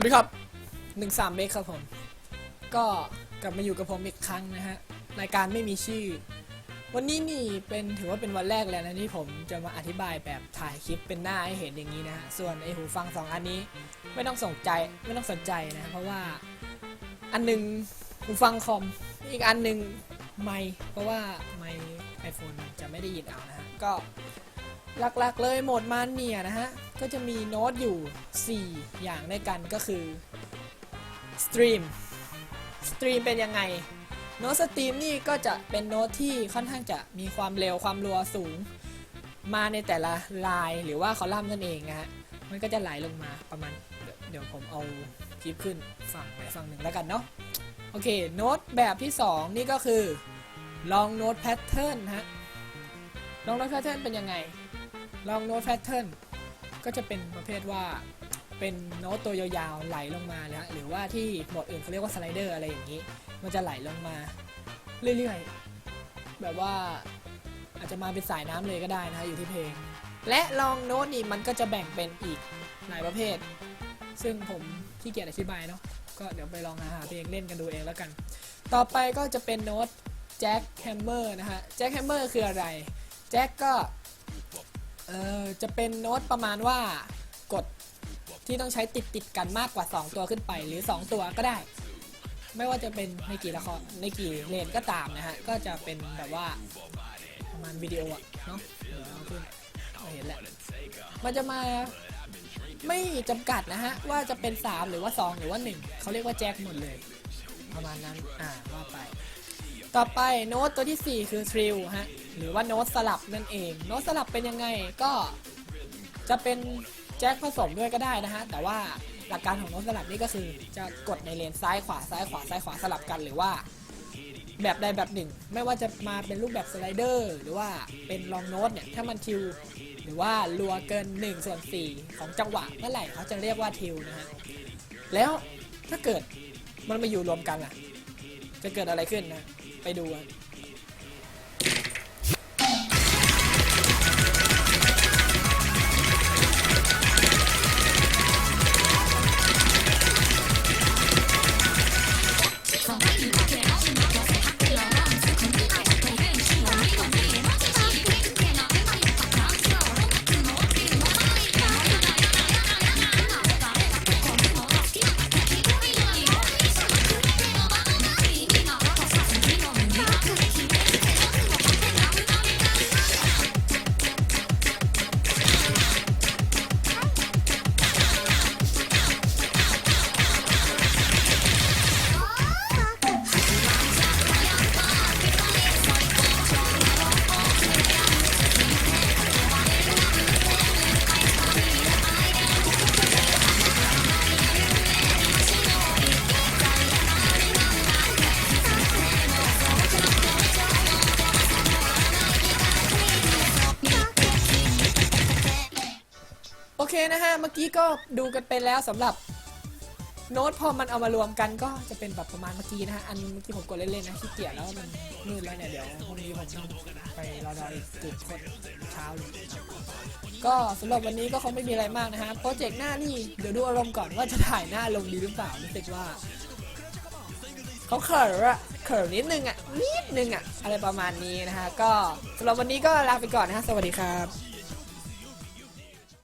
วัสดีครับหนึ่งสามเมครับผม ก็กลับมาอยู่กับผมอีกครั้งนะฮะ รายการไม่มีชื่อ วันนี้นี่เป็นถือว่าเป็นวันแรกแล้วนะที่ผมจะมาอธิบายแบบถ่ายคลิปเป็นหน้าให้เห็นอย่างนี้นะฮะ ส่วนไอหูฟังสองอันนี้ไม่ต้องสนใจไม่ต้องสนใจนะ เพราะว่าอันหนึ่งหูฟังคอม อีกอันหนึ่งไมค์เพราะว่าไมค์ไอโฟนจะไม่ได้ยินเอานะฮะ ก็ หลักๆเลยโหมดมันเนี่ยนะฮะ ก็จะมีโน้ตอยู่ 4 อย่างด้วยกันก็คือสตรีมสตรีมเป็นยังไง โน้ตสตรีมนี่ก็จะเป็นโน้ตที่ค่อนข้างจะมีความเร็วความรัวสูง มาในแต่ละลายหรือว่าคอลัมน์นั่นเองนะฮะ มันก็จะไหลลงมาประมาณ เดี๋ยวผมเอาคลิปขึ้นฝั่งไหนฝั่งหนึ่งแล้วกันเนาะ โอเค โน้ตแบบที่ 2 นี่ก็คือ long note pattern ฮะ long note pattern เป็นยังไง long note pattern ก็จะเป็นประเภทว่าเป็นโน้ตตัวยาวๆไหลลงมานะฮะหรือว่าที่บทอื่นเขาเรียกว่าสไลเดอร์อะไรอย่างนี้ มันจะไหลลงมาเรื่อยๆ แบบว่าอาจจะมาเป็นสายน้ำเลยก็ได้นะฮะอยู่ที่เพลง และลองโน้ตนี่มันก็จะแบ่งเป็นอีกหลายประเภท ซึ่งผมขี้เกียจอธิบายเนาะก็เดี๋ยวไปลองหาเพลงเล่นกันดูเองแล้วกัน ต่อไปก็จะเป็นโน้ตแจ็คแฮมเมอร์นะฮะแจ็คแฮมเมอร์คืออะไรแจ็คก็ เออจะเป็นโน้ตประมาณว่ากดที่ต้องใช้ติดติดกันมากกว่า 2 ตัวขึ้นไป หรือ 2 ตัวก็ได้ ไม่ว่าจะเป็นในกี่ละครในกี่เลนก็ตามนะฮะ ก็จะเป็นแบบว่าประมาณวิดีโออะเนาะเดี๋ยวเอาขึ้นเอาเห็นแหละมันจะมาไม่จำกัดนะฮะ ว่าจะเป็น 3 หรือว่า 2 หรือว่า 1 เขาเรียกว่าแจ็คหมดเลย ประมาณนั้น อ่าว่าไป ต่อไปโน้ตตัวที่ 4 คือทริลฮะหรือว่าโน้ตสลับนั่นเอง โน้ตสลับเป็นยังไงก็จะเป็นแจ็คผสมด้วยก็ได้นะฮะ แต่ว่าหลักการของโน้ตสลับนี่ก็คือ จะกดในเลนซ้ายขวาซ้ายขวาซ้ายขวาสลับกันหรือว่า แบบใดแบบหนึ่ง ไม่ว่าจะมาเป็นรูปแบบสไลเดอร์หรือว่าเป็นลองโน้ตเนี่ยถ้ามันทิว หรือว่ารัวเกิน1ส่วน4ของจังหวะเมื่อไหร่เขาจะเรียกว่าทิวนะฮะแล้วถ้าเกิดมันมาอยู่รวมกันล่ะ จะเกิดอะไรขึ้นนะ ไปดู โอเคนะฮะ เมื่อกี้ก็ดูกันไปแล้วสำหรับโน้ตพอมันเอามารวมกันก็จะเป็นแบบประมาณเมื่อกี้นะฮะ อันเมื่อกี้ผมกดเล่นๆนะขี้เกียจแล้วมันมืดแล้วเนี่ย เดี๋ยวพรุ่งนี้ผมต้องไปรอดอยตื่นคนเช้าเลยก็สำหรับวันนี้ก็คงไม่มีอะไรมากนะฮะ โปรเจกต์หน้านี่เดี๋ยวดูอารมณ์ก่อนว่าจะถ่ายหน้าลงดีหรือเปล่ารู้สึกว่าเขาเขินอะเขินนิดนึงอะนิดนึงอะอะไรประมาณนี้นะฮะ ก็สำหรับวันนี้ก็ลาไปก่อนนะฮะ สวัสดีครับ